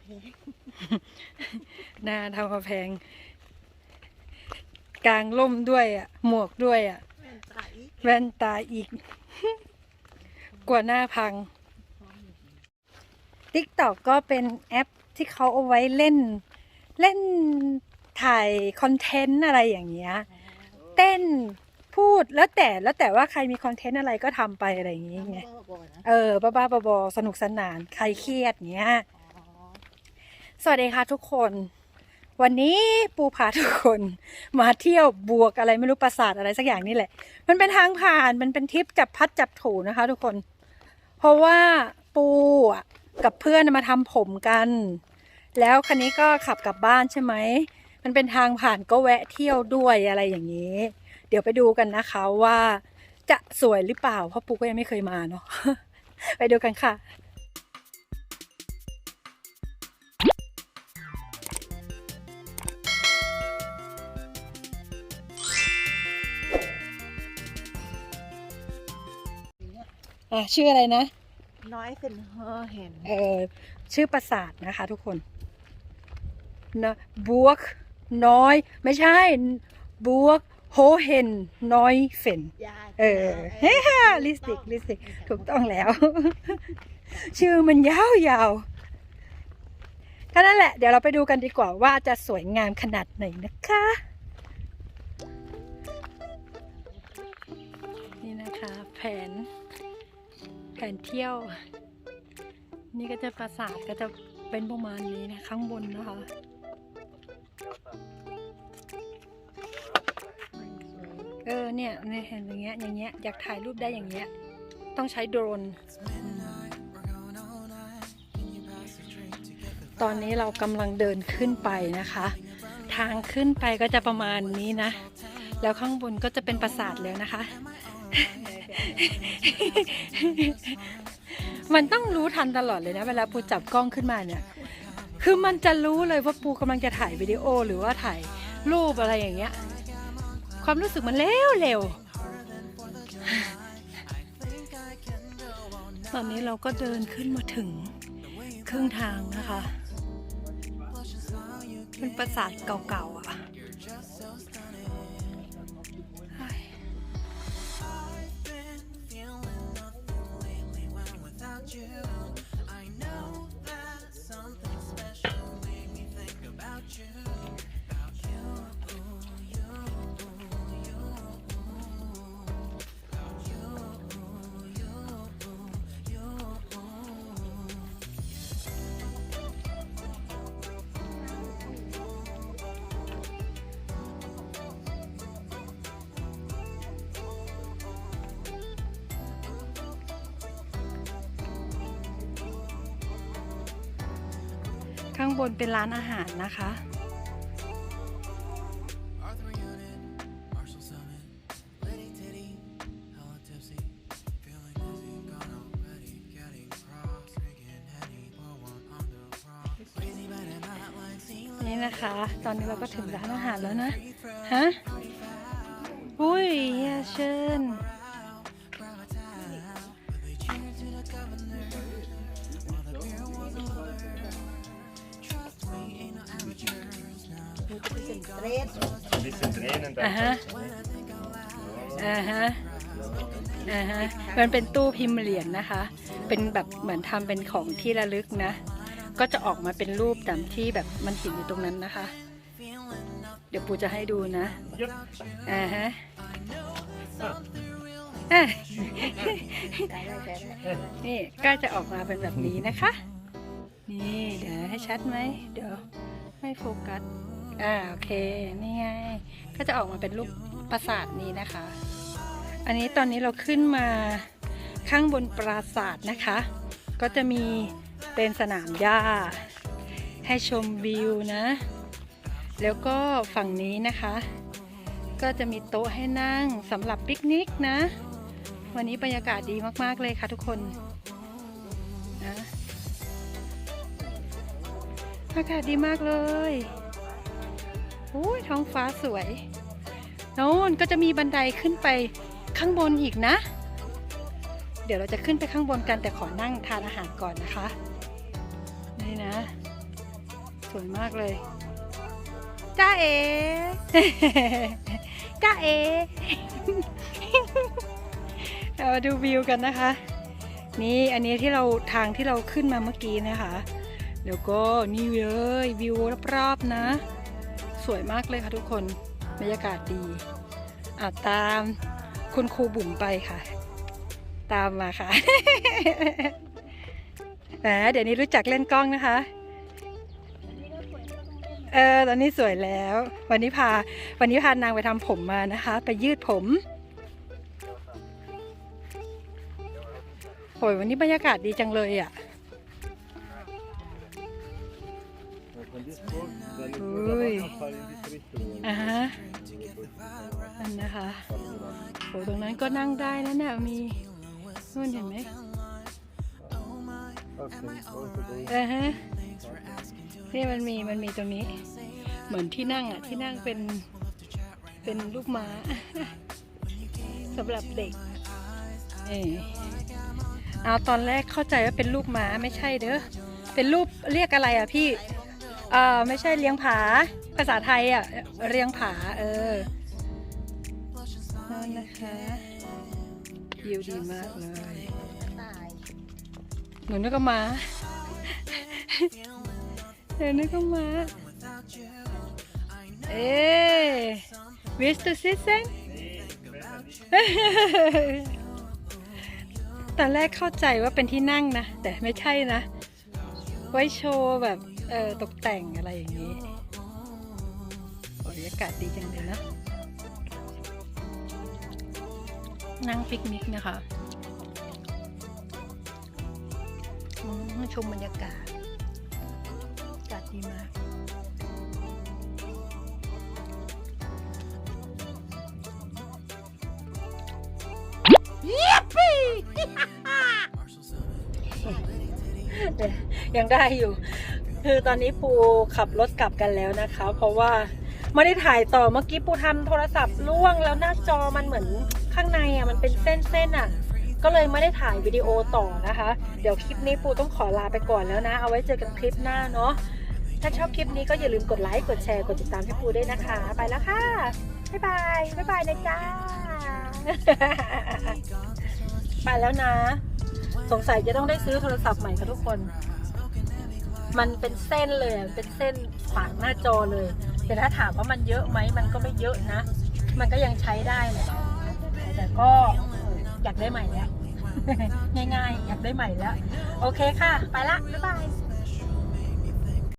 แพง หน้าทำกระแพง กลางล่มด้วยอะ หมวกด้วยอะแม่นตาอีกแว่นตาอีก กลัวหน้าพัง TikTok ก็เป็นแอปที่เขาเอาไว้เล่น เล่นถ่ายคอนเทนต์อะไรอย่างเงี้ย เต้นพูดแล้วแต่แล้วแต่ว่าใครมีคอนเทนต์อะไรก็ทำไปอะไรอย่างงี้ไงบ้าๆนะเออ บ้าๆบอๆสนุกสนาน ใครเครียดเงี้ยอ๋อ สวัสดีค่ะทุกคน วันนี้ปูพาทุกคนมาเที่ยวบวกอะไรไม่รู้ปราสาทอะไรสักอย่างนี่แหละ มันเป็นทางผ่านมันเป็นทริปจับพัดจับถูนะคะ ทุกคน เพราะว่าปูอะกับเพื่อนมาทำผมกัน แล้วคันนี้ก็ขับกลับบ้านใช่ไหมมันเป็นทางผ่านก็แวะเที่ยวด้วยอะไรอย่างนี้ เดี๋ยวไปดูกันนะคะว่าจะสวยหรือเปล่าเพราะปูก็ยังไม่เคยมาเนาะไปดูกันค่ะ อะชื่ออะไรนะ น้อยเซนเฮอร์เห็นเออชื่อปราสาทนะคะ ทุกคนนะบวกน้อย ไม่ใช่บวกโฮเฮนน้อยเฟนยาเออเฮ้ฮะลิสติกลิสติกถูกต้องแล้ว ชื่อมันยาวๆก็นั่นแหละ เดี๋ยวเราไปดูกันดีกว่าว่าจะสวยงามขนาดไหนนะคะ นี่นะคะแผน แผนเที่ยว นี่ก็จะปราสาทก็จะเป็นประมาณนี้นะข้างบนนะคะเออเนี่ยเนี่ยเห็นอย่างเงี้ยอย่างเงี้ยอยากถ่ายรูปได้อย่างเงี้ยต้องใช้โดรน ตอนนี้เรากำลังเดินขึ้นไปนะคะ ทางขึ้นไปก็จะประมาณนี้นะ แล้วข้างบนก็จะเป็นปราสาทแล้วนะคะ มันต้องรู้ทันตลอดเลยนะ เวลาปูจับกล้องขึ้นมาเนี่ย คือมันจะรู้เลยว่าปูกำลังจะถ่ายวิดีโอหรือว่าถ่ายรูปอะไรอย่างเงี้ย ความรู้สึกมันเร็วเร็ว ตอนนี้เราก็เดินขึ้นมาถึงครึ่งทางนะคะ เป็นปราสาทเก่าๆอะ ข้างบนเป็นร้านอาหารนะคะ นี่นะคะ ตอนนี้เราก็ถึงร้านอาหารแล้วนะ ฮะ อุ้ยเชิญ เรส Ein bisschen drehen und อ่า dann ฮะอ่าฮะอ่าฮะมันเป็นตู้พิมพ์เหรียญนะคะ เป็นแบบเหมือนทำเป็นของที่ระลึกนะ ก็จะออกมาเป็นรูปตามที่แบบมันเห็นอยู่ตรงนั้นนะคะ เดี๋ยวปูจะให้ดูนะ Jupp. อ่าฮะอะ นี่ก็จะออกมาเป็นแบบนี้นะคะ นี่เดี๋ยวให้ชัดไหม เดี๋ยวไม่โฟกัส อ่าโอเคนี่ไงก็จะออกมาเป็นรูปปราสาทนี้นะคะ อันนี้ตอนนี้เราขึ้นมาข้างบนปราสาทนะคะ ก็จะมีเป็นสนามหญ้า ให้ชมวิวนะ แล้วก็ฝั่งนี้นะคะ ก็จะมีโต๊ะให้นั่งสำหรับปิกนิกนะ วันนี้บรรยากาศดีมากๆเลยค่ะทุกคนนะอากาศดีมากเลย อ้ยท้องฟ้าสวยโน่นก็จะมีบันไดขึ้นไปข้างบนอีกนะ เดี๋ยวเราจะขึ้นไปข้างบนกันแต่ขอนั่งทานอาหารก่อนนะคะ นี่นะ สวยมากเลย จ้าเอจ้าเอเรามาดูวิวกันนะคะ นี่อันนี้ที่เราทางที่เราขึ้นมาเมื่อกี้นะคะ แล้วก็นี่เลยวิวรอบๆนะ สวยมากเลยค่ะทุกคนบรรยากาศดีอะตามคุณครูบุ๋มไปค่ะ ตามมาค่ะแหมเดี๋ยวนี้รู้จักเล่นกล้องนะคะเออตอนนี้สวยแล้ว วันนี้พา วันนี้พานางไปทำผมมานะคะ ไปยืดผมโอ้ยวันนี้บรรยากาศดีจังเลยอะ ditt riktning. อ่าฮะนั่นนะคะโอ้ตรงนั้นก็นั่งได้นะเนี่ยมีนู่นเห็นไหมเออฮะนี่มันมีมันมีตรงนี้ เหมือนที่นั่งอะที่นั่งเป็นเป็นลูกม้าสำหรับเด็กเออเอาตอนแรกเข้าใจว่าเป็นลูกม้าไม่ใช่เด้อเป็นรูปเรียกอะไรอะพี่ เออไม่ใช่เลี้ยงผา ภาษาไทยอะเลี้ยงผา เออนั่นนะคะวิวดีมากเลยหนูนึกก็มาหนูนึกก็มาเอ๊วิสตูซิเซนตอนแรกเข้าใจว่าเป็นที่นั่งนะ แต่ไม่ใช่นะ ไว้โชว์แบบ เออตกแต่งอะไรอย่างนี้โอ้ยอากาศดีจังเลยนะ นั่งปิกนิกนะคะอืมชมบรรยากาศ อากาศดีมากยังได้อยู่ คือตอนนี้ปูขับรถกลับกันแล้วนะคะ เพราะว่าไม่ได้ถ่ายต่อเมื่อกี้ปูทำโทรศัพท์ล่วงแล้วหน้าจอมันเหมือนข้างในอะมันเป็นเส้นๆอะ ก็เลยไม่ได้ถ่ายวิดีโอต่อนะคะ เดี๋ยวคลิปนี้ปูต้องขอลาไปก่อนแล้วนะ เอาไว้เจอกันคลิปหน้าเนาะถ้าชอบคลิปนี้ก็อย่าลืมกดไลค์กดแชร์กดติดตามให้ปูด้วยนะคะ ไปแล้วค่ะบ๊ายบายบ๊ายบายนะจ้าไปแล้วนะ สงสัยจะต้องได้ซื้อโทรศัพท์ใหม่ค่ะทุกคน มันเป็นเส้นเลยเป็นเส้นฝังหน้าจอเลย แต่ถ้าถามว่ามันเยอะไหมมันก็ไม่เยอะนะ มันก็ยังใช้ได้แหละแต่ก็อยากได้ใหม่แล้วง่ายๆ อยากได้ใหม่แล้ว โอเคค่ะ ไปละ บ๊ายบาย